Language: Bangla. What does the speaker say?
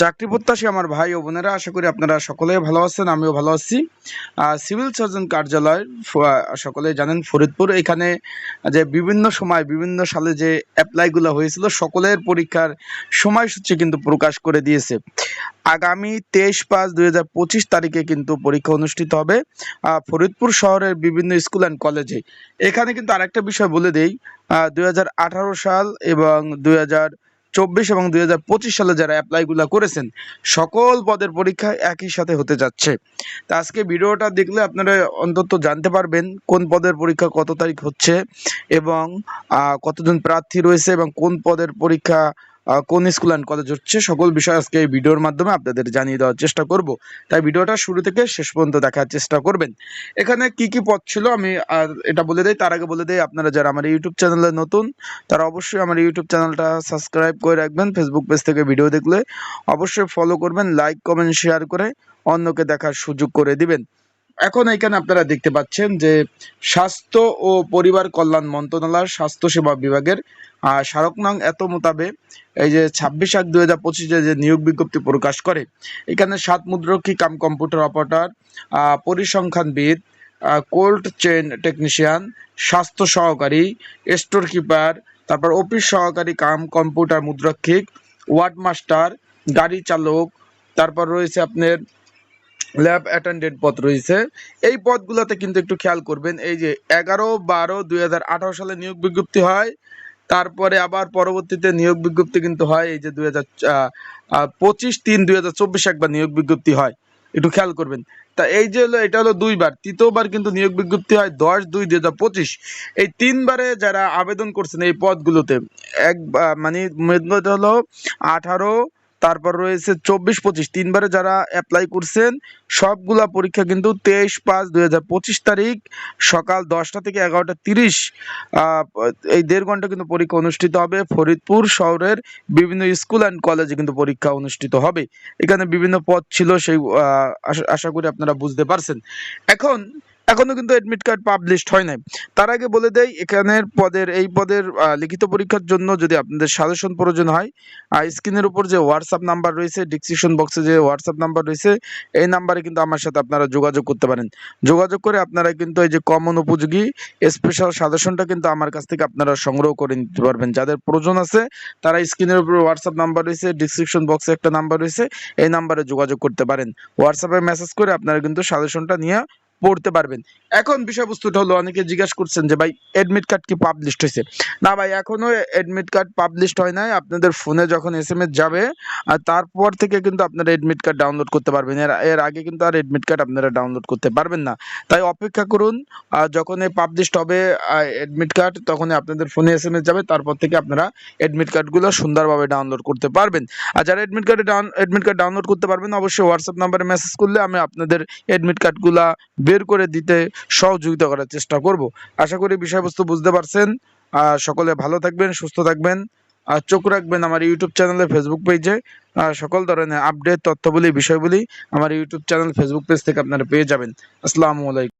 চাকরি প্রত্যাশী আমার ভাই ও বোনেরা, আশা করি আপনারা সকলেই ভালো আছেন, আমিও ভালো আছি। সিভিল সার্জন কার্যালয় সকলে জানেন ফরিদপুর, এখানে যে বিভিন্ন সময়, বিভিন্ন সালে যে অ্যাপ্লাইগুলো হয়েছিল, সকলের পরীক্ষার সময়সূচি কিন্তু প্রকাশ করে দিয়েছে। আগামী তেইশ পাঁচ দুই তারিখে কিন্তু পরীক্ষা অনুষ্ঠিত হবে ফরিদপুর শহরের বিভিন্ন স্কুল অ্যান্ড কলেজে এখানে কিন্তু আরেকটা বিষয় বলে দেই দুই হাজার আঠারো সাল এবং দুই হাজার চব্বিশ এবং দুই হাজার পঁচিশ সালে যারা অ্যাপ্লাইগুলো করেছেন, সকল পদের পরীক্ষা একই সাথে হতে যাচ্ছে। তা আজকে ভিডিওটা দেখলে আপনারা অন্তত জানতে পারবেন কোন পদের পরীক্ষা কত তারিখ হচ্ছে এবং কতজন প্রার্থী রয়েছে এবং কোন পদের পরীক্ষা কোন স্কুল অ্যান্ড কলেজ হচ্ছে, সকল বিষয় আজকে এই ভিডিওর মাধ্যমে আপনাদের জানিয়ে দেওয়ার চেষ্টা করব। তাই ভিডিওটা শুরু থেকে শেষ পর্যন্ত দেখার চেষ্টা করবেন। এখানে কি কি পথ ছিল আমি আর এটা বলে দেই, তার আগে বলে দেই, আপনারা যারা আমার ইউটিউব চ্যানেলে নতুন, তারা অবশ্যই আমার ইউটিউব চ্যানেলটা সাবস্ক্রাইব করে রাখবেন ফেসবুক পেজ থেকে ভিডিও দেখলে। অবশ্যই ফলো করবেন লাইক কমেন্ট শেয়ার করে অন্যকে দেখার সুযোগ করে দিবেন। এখন এখানে আপনারা দেখতে পাচ্ছেন যে স্বাস্থ্য ও পরিবার কল্যাণ মন্ত্রণালয়ের স্বাস্থ্য সেবা বিভাগের স্মারক নং এত মোতাবেক এই যে ছাব্বিশ এক দুই হাজার পঁচিশে যে নিয়োগ বিজ্ঞপ্তি প্রকাশ করে, এখানে সাত মুদ্রক্ষী কাম কম্পিউটার অপারেটর পরিসংখ্যানবিদ কোল্ড চেন টেকনিশিয়ান, স্বাস্থ্য সহকারী স্টোর কিপার তারপর অফিস সহকারী কাম কম্পিউটার মুদ্রাক্ষিক, ওয়ার্ড মাস্টার, গাড়ি চালক, তারপর রয়েছে আপনার ল্যাব অ্যাটেন্ডেন্ট পদ রয়েছে। এই পদগুলোতে কিন্তু একটু খেয়াল করবেন, এই যে এগারো, বারো, দুই সালে নিয়োগ বিজ্ঞপ্তি হয়, তারপরে আবার পরবর্তীতে নিয়োগ বিজ্ঞপ্তি কিন্তু হয়, এই যে দুই হাজার পঁচিশ তিন, দুই হাজার চব্বিশ একবার নিয়োগ বিজ্ঞপ্তি হয়। একটু খেয়াল করবেন। তা এই যে হলো, এটা হলো দুইবার, তৃতীয়বার কিন্তু নিয়োগ বিজ্ঞপ্তি হয় দশ দুই দুই হাজার পঁচিশ। এই তিনবারে যারা আবেদন করছেন এই পদগুলোতে, এক মানে হলো আঠারো তারপর রয়েছে চব্বিশ পঁচিশ। তিনবারে যারা অ্যাপ্লাই করছেন, সবগুলা পরীক্ষা কিন্তু তেইশ পাঁচ দুই হাজার পঁচিশ তারিখ সকাল দশটা থেকে এগারোটা তিরিশ এই দেড় ঘণ্টা কিন্তু পরীক্ষা অনুষ্ঠিত হবে। ফরিদপুর শহরের বিভিন্ন স্কুল অ্যান্ড কলেজে কিন্তু পরীক্ষা অনুষ্ঠিত হবে। এখানে বিভিন্ন পদ ছিল সেই আশা- আশা করি আপনারা বুঝতে পারছেন। এখন এখনও কিন্তু এডমিট কার্ড পাবলিশড হয় নাই। তার আগে বলে দেই, এখানের পদের, এই পদের লিখিত পরীক্ষার জন্য যদি আপনাদের সাজেশন প্রয়োজন হয় স্ক্রিনের উপর যে হোয়াটসঅ্যাপ নাম্বার রয়েছে ডিসক্রিপশন বক্সে যে হোয়াটসঅ্যাপ নাম্বার রয়েছে, এই নাম্বারে কিন্তু আমার সাথে আপনারা যোগাযোগ করতে পারেন। যোগাযোগ করে আপনারা কিন্তু এই যে কমন উপযোগী স্পেশাল সাজেশনটা কিন্তু আমার কাছ থেকে আপনারা সংগ্রহ করে নিতে পারবেন। যাদের প্রয়োজন আছে, তারা স্ক্রিনের উপর হোয়াটসঅ্যাপ নাম্বার রয়েছে ডিসক্রিপশন বক্সে একটা নাম্বার রয়েছে, এই নাম্বারে যোগাযোগ করতে পারেন। হোয়াটসঅ্যাপে মেসেজ করে আপনারা কিন্তু সাজেশনটা নিয়ে পড়তে পারবেন। এখন বিষয়বস্তুটা হলো, অনেকে জিজ্ঞাসা করছেন যে, ভাই এডমিট কার্ড কি পাবলিশড হয়েছে? না ভাই, এখনও এডমিট কার্ড পাবলিশড হয় নাই। আপনাদের ফোনে যখন এস এম এস যাবে, আর তারপর থেকে কিন্তু আপনারা এডমিট কার্ড ডাউনলোড করতে পারবেন। এর এর আগে কিন্তু আর এডমিট কার্ড আপনারা ডাউনলোড করতে পারবেন না। তাই অপেক্ষা করুন যখন পাবলিশড হবে এডমিট কার্ড তখনই আপনাদের ফোনে এস এম এস যাবে। তারপর থেকে আপনারা এডমিট কার্ডগুলো সুন্দরভাবে ডাউনলোড করতে পারবেন। আর যারা এডমিট কার্ডে ডাউন এডমিট কার্ড ডাউনলোড করতে পারবেন, অবশ্যই হোয়াটসঅ্যাপ নাম্বারে মেসেজ করলে আমি আপনাদের এডমিট কার্ডগুলা বের করে দিতে সহযোগিতা করার চেষ্টা করব। আশা করি বিষয়বস্তু বুঝতে পারছেন। সকলে ভালো থাকবেন, সুস্থ থাকবেন। আর চোখ রাখবেন আমার ইউটিউব চ্যানেলে ফেসবুক পেজে। সকল ধরনের আপডেট তথ্যগুলি বিষয়গুলি আমার ইউটিউব চ্যানেল, ফেসবুক পেজ থেকে আপনারা পেয়ে যাবেন। আসসালামু আলাইকুম।